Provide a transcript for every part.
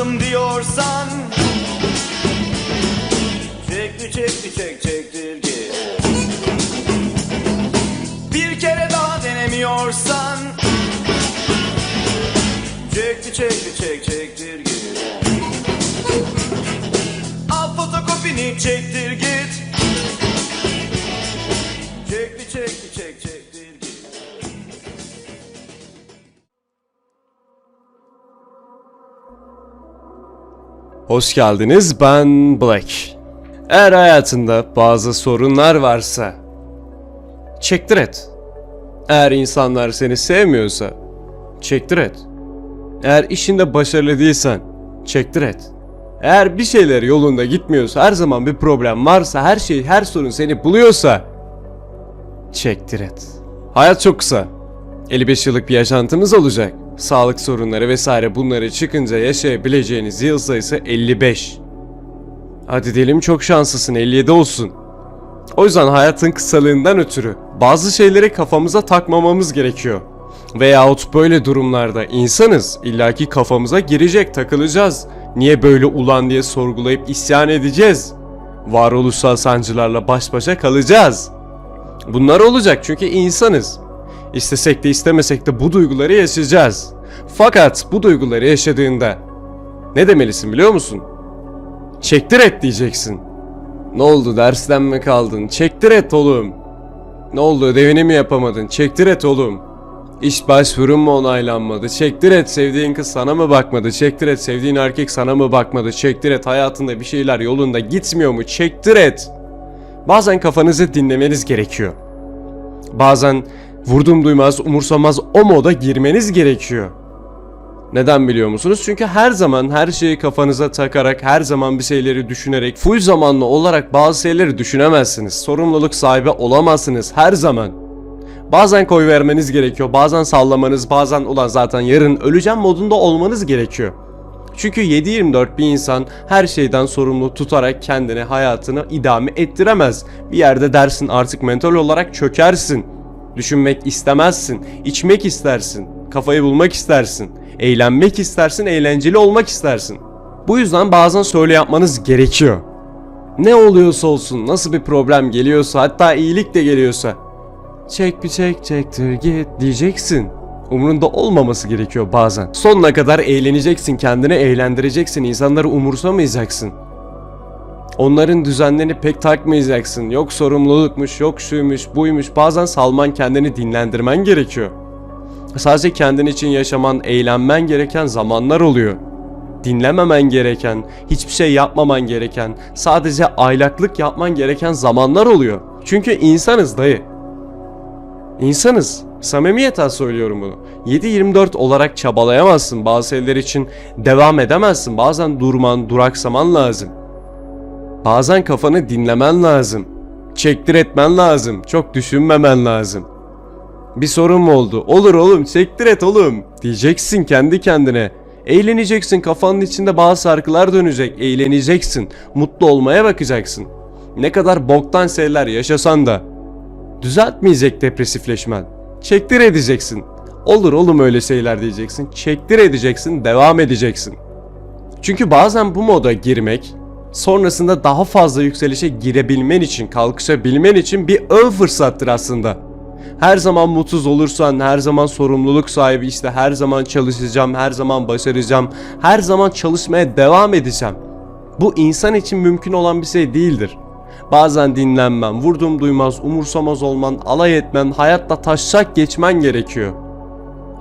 Yaşamalıyım diyorsan. Çek bir çek bir çek çektir git Bir kere daha denemiyorsan. Çek bir çek bir çek çektir git Al fotokopini çektir git. Çek bir çek çek Hoş geldiniz ben Black. Eğer hayatında bazı sorunlar varsa çektir et. Eğer insanlar seni sevmiyorsa çektir et. Eğer işinde başarılı değilsen çektir et. Eğer bir şeyler yolunda gitmiyorsa, her zaman bir problem varsa, her şey, her sorun seni buluyorsa çektir et. Hayat çok kısa. 55 yıllık bir yaşantımız olacak. Sağlık sorunları vesaire bunları çıkınca yaşayabileceğiniz yıl sayısı 55. Hadi diyelim çok şanslısın 57 olsun. O yüzden hayatın kısalığından ötürü bazı şeyleri kafamıza takmamamız gerekiyor. Veyahut böyle durumlarda insanız illaki kafamıza girecek takılacağız. Niye böyle ulan diye sorgulayıp isyan edeceğiz. Varoluşsal sancılarla baş başa kalacağız. Bunlar olacak çünkü insanız. İstesek de istemesek de bu duyguları yaşayacağız. Fakat bu duyguları yaşadığında ne demelisin biliyor musun? Çektir et diyeceksin. Ne oldu dersten mi kaldın? Çektir et oğlum. Ne oldu ödevini mi yapamadın? Çektir et oğlum. İş başvurun mu onaylanmadı? Çektir et sevdiğin kız sana mı bakmadı? Çektir et sevdiğin erkek sana mı bakmadı? Çektir et hayatında bir şeyler yolunda gitmiyor mu? Çektir et. Bazen kafanızı dinlemeniz gerekiyor. Bazen vurdum duymaz, umursamaz o moda girmeniz gerekiyor. Neden biliyor musunuz? Çünkü her zaman her şeyi kafanıza takarak, her zaman bir şeyleri düşünerek, full zamanlı olarak bazı şeyleri düşünemezsiniz. Sorumluluk sahibi olamazsınız her zaman. Bazen koy vermeniz gerekiyor, bazen sallamanız, bazen ulan zaten yarın öleceğim modunda olmanız gerekiyor. Çünkü 7-24 bir insan her şeyden sorumlu tutarak kendini hayatını idame ettiremez. Bir yerde dersin artık mental olarak çökersin. Düşünmek istemezsin, içmek istersin, kafayı bulmak istersin, eğlenmek istersin, eğlenceli olmak istersin. Bu yüzden bazen söyle yapmanız gerekiyor. Ne oluyorsa olsun, nasıl bir problem geliyorsa, hatta iyilik de geliyorsa. Çek bir çek çektir git diyeceksin. Umrunda olmaması gerekiyor bazen. Sonuna kadar eğleneceksin, kendini eğlendireceksin, insanları umursamayacaksın. Onların düzenlerini pek takmayacaksın. Yok sorumlulukmuş, yok şuymuş, buymuş. Bazen salman kendini dinlendirmen gerekiyor. Sadece kendin için yaşaman, eğlenmen gereken zamanlar oluyor. Dinlememen gereken, hiçbir şey yapmaman gereken, sadece aylaklık yapman gereken zamanlar oluyor. Çünkü insanız dayı. İnsanız. Samimiyetten söylüyorum bunu. 7-24 olarak çabalayamazsın. Bazı şeyler için devam edemezsin. Bazen durman, duraksaman lazım. Bazen kafanı dinlemen lazım. Çektir etmen lazım. Çok düşünmemen lazım. Bir sorun mu oldu? Olur oğlum çektir et oğlum. Diyeceksin kendi kendine. Eğleneceksin kafanın içinde bazı şarkılar dönecek. Eğleneceksin. Mutlu olmaya bakacaksın. Ne kadar boktan şeyler yaşasan da. Düzeltmeyecek depresifleşmen. Çektir edeceksin. Olur oğlum öyle şeyler diyeceksin. Çektir edeceksin, devam edeceksin. Çünkü bazen bu moda girmek sonrasında daha fazla yükselişe girebilmen için, kalkışabilmen için bir ön fırsattır aslında. Her zaman mutsuz olursan, her zaman sorumluluk sahibi işte her zaman çalışacağım, her zaman başaracağım, her zaman çalışmaya devam edeceğim. Bu insan için mümkün olan bir şey değildir. Bazen dinlenmen, vurdum duymaz, umursamaz olman, alay etmen, hayatla taşak geçmen gerekiyor.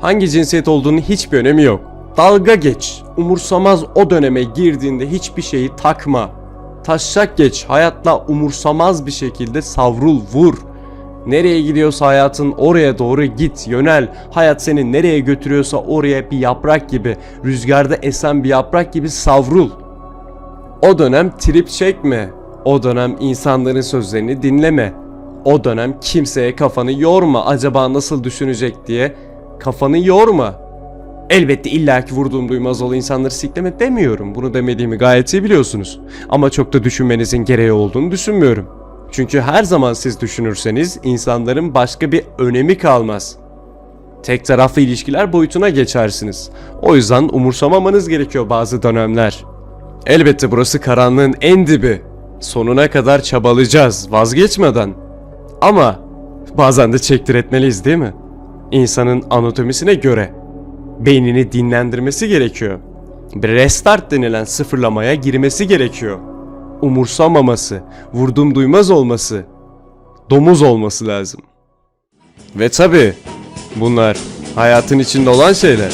Hangi cinsiyet olduğunu hiçbir önemi yok. Dalga geç, umursamaz o döneme girdiğinde hiçbir şeyi takma. Taşak geç, hayatla umursamaz bir şekilde savrul, vur. Nereye gidiyorsa hayatın oraya doğru git, yönel. Hayat seni nereye götürüyorsa oraya bir yaprak gibi, rüzgarda esen bir yaprak gibi savrul. O dönem trip çekme. O dönem insanların sözlerini dinleme. O dönem kimseye kafanı yorma. Acaba nasıl düşünecek diye kafanı yorma. Elbette illaki vurduğum duymaz ol insanları sikleme demiyorum. Bunu demediğimi gayet iyi biliyorsunuz. Ama çok da düşünmenizin gereği olduğunu düşünmüyorum. Çünkü her zaman siz düşünürseniz insanların başka bir önemi kalmaz. tek taraflı ilişkiler boyutuna geçersiniz. O yüzden umursamamanız gerekiyor bazı dönemler. Elbette burası karanlığın en dibi. Sonuna kadar çabalayacağız vazgeçmeden. Ama bazen de çektir etmeliyiz değil mi? İnsanın anatomisine göre beynini dinlendirmesi gerekiyor. Restart denilen sıfırlamaya girmesi gerekiyor. Umursamaması, vurdum duymaz olması, domuz olması lazım. Ve tabi bunlar hayatın içinde olan şeyler.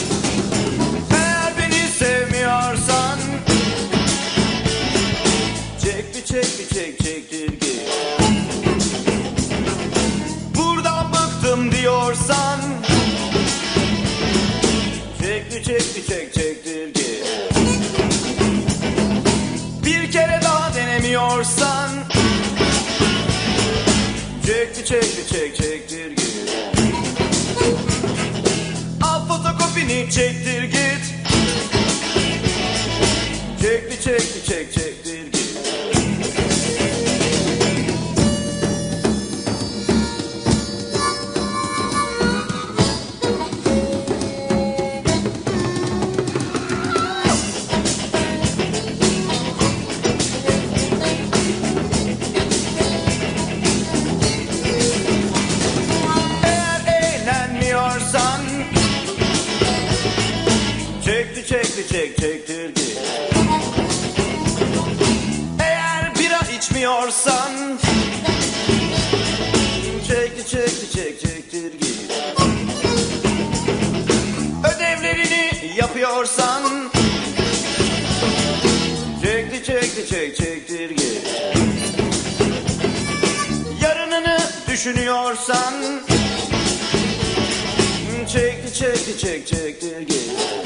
Çek bir çek çektir git. Al fotokopini çektir git. Çek bir çek çek Çek çektir git Eğer bira içmiyorsan Çekti çekti çek çektir git Ödevlerini yapıyorsan Çekti çekti çek çektir git Yarınını düşünüyorsan Çekti çekti çek çektir git